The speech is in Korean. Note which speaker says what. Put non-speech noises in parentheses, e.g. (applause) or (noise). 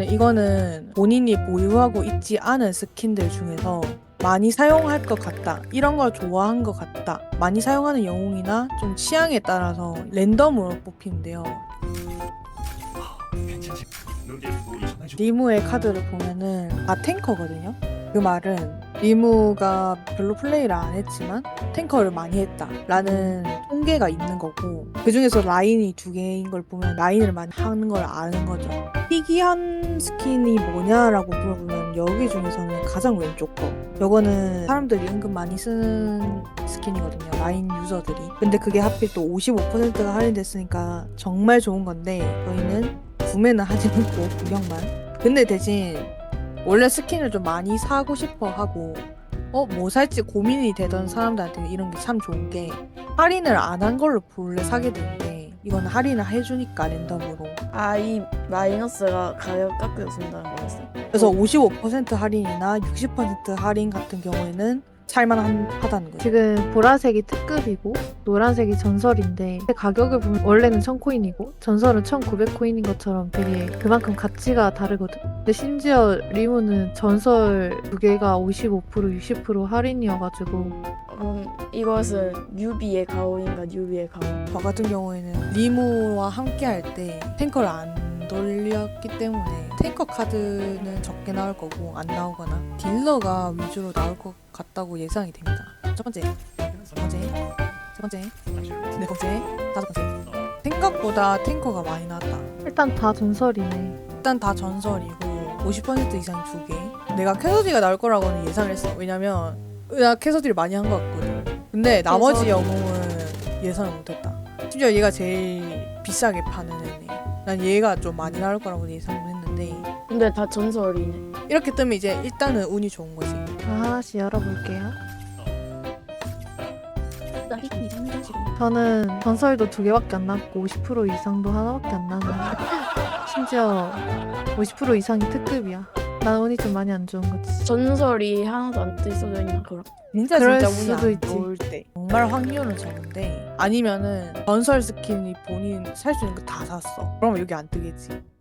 Speaker 1: 근 네, 이거는 본인이 보유하고 있지 않은 스킨들 중에서 많이 사용할 것 같다. 이런 걸 좋아한 것 같다. 많이 사용하는 영웅이나 좀 취향에 따라서 랜덤으로 뽑힌대요. 리무의 카드를 보면은 아 탱커거든요. 그 말은 리무가 별로 플레이를 안 했지만 탱커를 많이 했다라는 통계가 있는 거고 그 중에서 라인이 두 개인 걸 보면 라인을 많이 하는 걸 아는 거죠. 희귀한 스킨이 뭐냐라고 물어보면 여기 중에서는 가장 왼쪽 거. 이거는 사람들이 은근 많이 쓰는 스킨이거든요. 라인 유저들이. 근데 그게 하필 또 55%가 할인됐으니까 정말 좋은 건데 저희는 구매는 하지 않고 구경만. 근데 대신 원래 스킨을 좀 많이 사고 싶어 하고 어, 뭐 살지 고민이 되던 사람들한테 이런 게 참 좋은 게 할인을 안 한 걸로 본래 사게 되는데 이건 할인을 해주니까 랜덤으로
Speaker 2: 아, 이 마이너스가 가격 깎여준다는 거였어요?
Speaker 1: 그래서 55% 할인이나 60% 할인 같은 경우에는 살만하다는 거예요.
Speaker 3: 지금 보라색이 특급이고 노란색이 전설인데 가격을 보면 원래는 1000코인이고 전설은 1900코인인 것처럼 되게 그만큼 가치가 다르거든. 근데 심지어 리무는 전설 두 개가 55% 60% 할인이어가지고
Speaker 2: 음, 이것은 뉴비의 가오인가 뉴비의 가오.
Speaker 1: 저 같은 경우에는 리무와 함께 할 때 탱커를 안 널렸기 때문에 탱커 카드는 적게 나올 거고 안 나오거나 딜러가 위주로 나올 것 같다고 예상이 됩니다. 첫 번째, 두 번째, 세 번째, 네 번째, 다섯 번째. 생각보다 탱커가 많이 나왔다.
Speaker 3: 일단 다 전설이네.
Speaker 1: 일단 다 전설이고 50% 이상 두 개. 내가 캐서디가 나올 거라고는 예상을 했어. 왜냐면 나 캐서디를 많이 한 것 같거든. 근데 나머지 영웅은 예상을 못했다. 심지어 얘가 제일 비싸게 파는 애네. 난 얘가 좀 많이 나올 거라고 예상했는데
Speaker 2: 근데 다 전설이네.
Speaker 1: 이렇게 뜨면 이제 일단은 운이 좋은 거지.
Speaker 3: 저 하나씩 열어볼게요. 날이 이상하다 지 저는 전설도 두 개밖에 안 남고 50% 이상도 하나밖에 안 남아요. (laughs) 심지어 50% 이상이 특급이야. 나 운이 좀 많이 안 좋은 거지.
Speaker 2: 전설이 하나도 안 떠있어져 있는 그런
Speaker 1: 진짜 그럴 진짜 운이 수도 안 있지. 좋을 때 정말 확률은 적은데 아니면은 전설 스킨이 본인 살 수 있는 거 다 샀어 그러 여기 안 뜨겠지